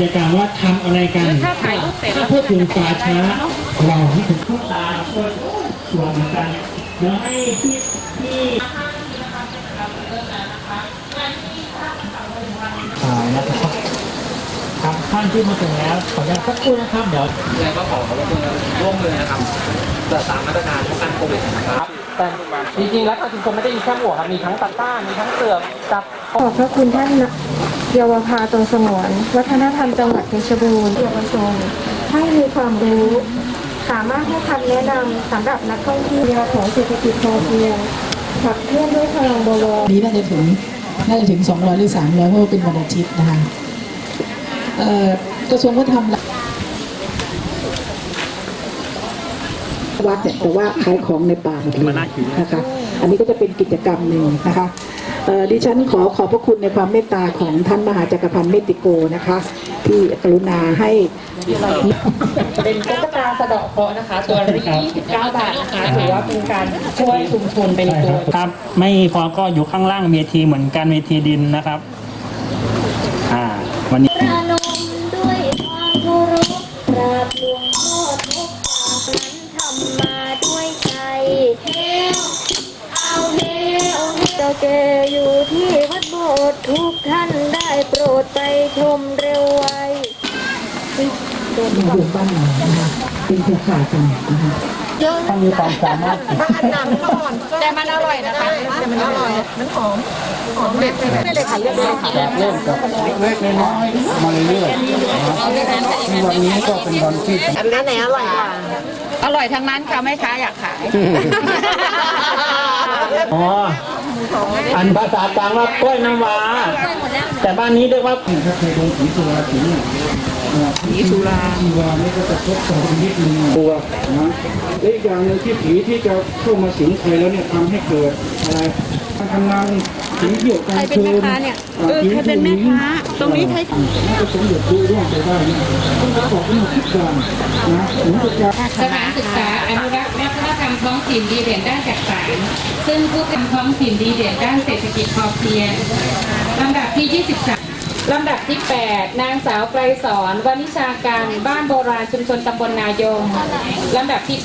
จกรรมว่าทำอะไรกันถ้าถ่ายรูปเสร็จแล้วถ้าพูดถึงป่าช้าเราที่ถึงพูดตาก็สวยเหมือนกันเดี๋ยวให้พี่พี่ถ่ายนะครับทางท่านที่มาถึงแล้วขออนุญาตสักครู่นะครับเดี๋ยวยังไงก็ขอขอบคุณร่วมมือนะครับเกิดตามมาตรการป้องกันโควิดนะครับแต่จริงๆแล้วทางชุมชนไม่ได้มีแค่หมวกครับมีทั้งตะกร้ามีทั้งเสือกจับ ขอบพระคุณท่านเยาวภาตรงสงวน วัฒนธรรมจังหวัดเพชรบูรณ์เยาวชนให้มีความรู้ สามารถให้คำแนะนำสำหรับนักท่องเที่ยวของเศรษฐกิจพอเพียงขับเคลื่อนด้วยพลังบวรนี้น่าจะถึงน่าจะถึง 200 หรือ 300เพราะว่าเป็นวันอาทิตย์นะคะเอ่อกระทรวงวัฒนธรรมวัดเนี่ยแต่ว่าขายของในป่าหมดเลยนะคะ อันนี้ก็จะเป็นกิจกรรมหนึ่งนะคะเอ่อ ดิฉันขอขอบพระคุณในความเมตตาของท่านมหาจักรพันธ์เมติโกนะคะ ที่กรุณาให้เป็นตุ๊กตาสะเดาะเคราะห์นะคะ ตัวละ29 บาทนะคะถือว่าเป็นการช่วยชุมชนไปในตัวครับ ไม่พอก็อยู่ข้างล่างเวทีเหมือนกันเวทีดินนะครับ อ่า วันนี้เราเฮลเฮลเราเก ทุกท่านได้โปรดไปชมเร็วไวโรงเรียนบ้านหนองนะคะเป็นเครือข่ายกันนะคะต้องมีความสามารถแต่มันอร่อยนะคะแต่มันอร่อยมันหอมหอมเด็ดไม่เลยค่ะเลือกเลยค่ะจากเริ่มจากเล็กๆน้อยๆมาเรื่อยๆวันนี้ก็เป็นวันที่อันนั้นไหนอร่อยกว่าอร่อยทั้งนั้นค่ะแม่ค้าอยากขาย อ๋อ อันภาษากลางว่ากล้วยน้ำว้า แต่บ้านนี้เรียกว่าผีถ้าเคยโดนผีสุราผีเนี่ยผีสุราผีวานี่ก็จะทบต่อนิดนึงตัวนะและอีกอย่างหนึงที่ผีที่จะเข้ามาสิงใครแล้วเนี่ยทำให้เกิดอะไรการทำงานผีเกี่ยวกับใครเป็นแม่ค้าเนี่ยเออใครเป็นแม่ค้าตรงนี้ใครน่าจะสมเด็จดูร่วงไปได้เนี่ยต้องบอกว่ามันคิดการนะถึงจะสถานศึกษา ถิ่นดีเด่นด้านจักสารซึ่งผู้ทำท้องถิ่นดีเด่นด้านเศรษฐกิจพอเพียงลำดับที่ 23 ลำดับที่ 8 นางสาวไกรสอนวณิชาการ บ้านโบราณชุมชนตำบลนายงลำดับที่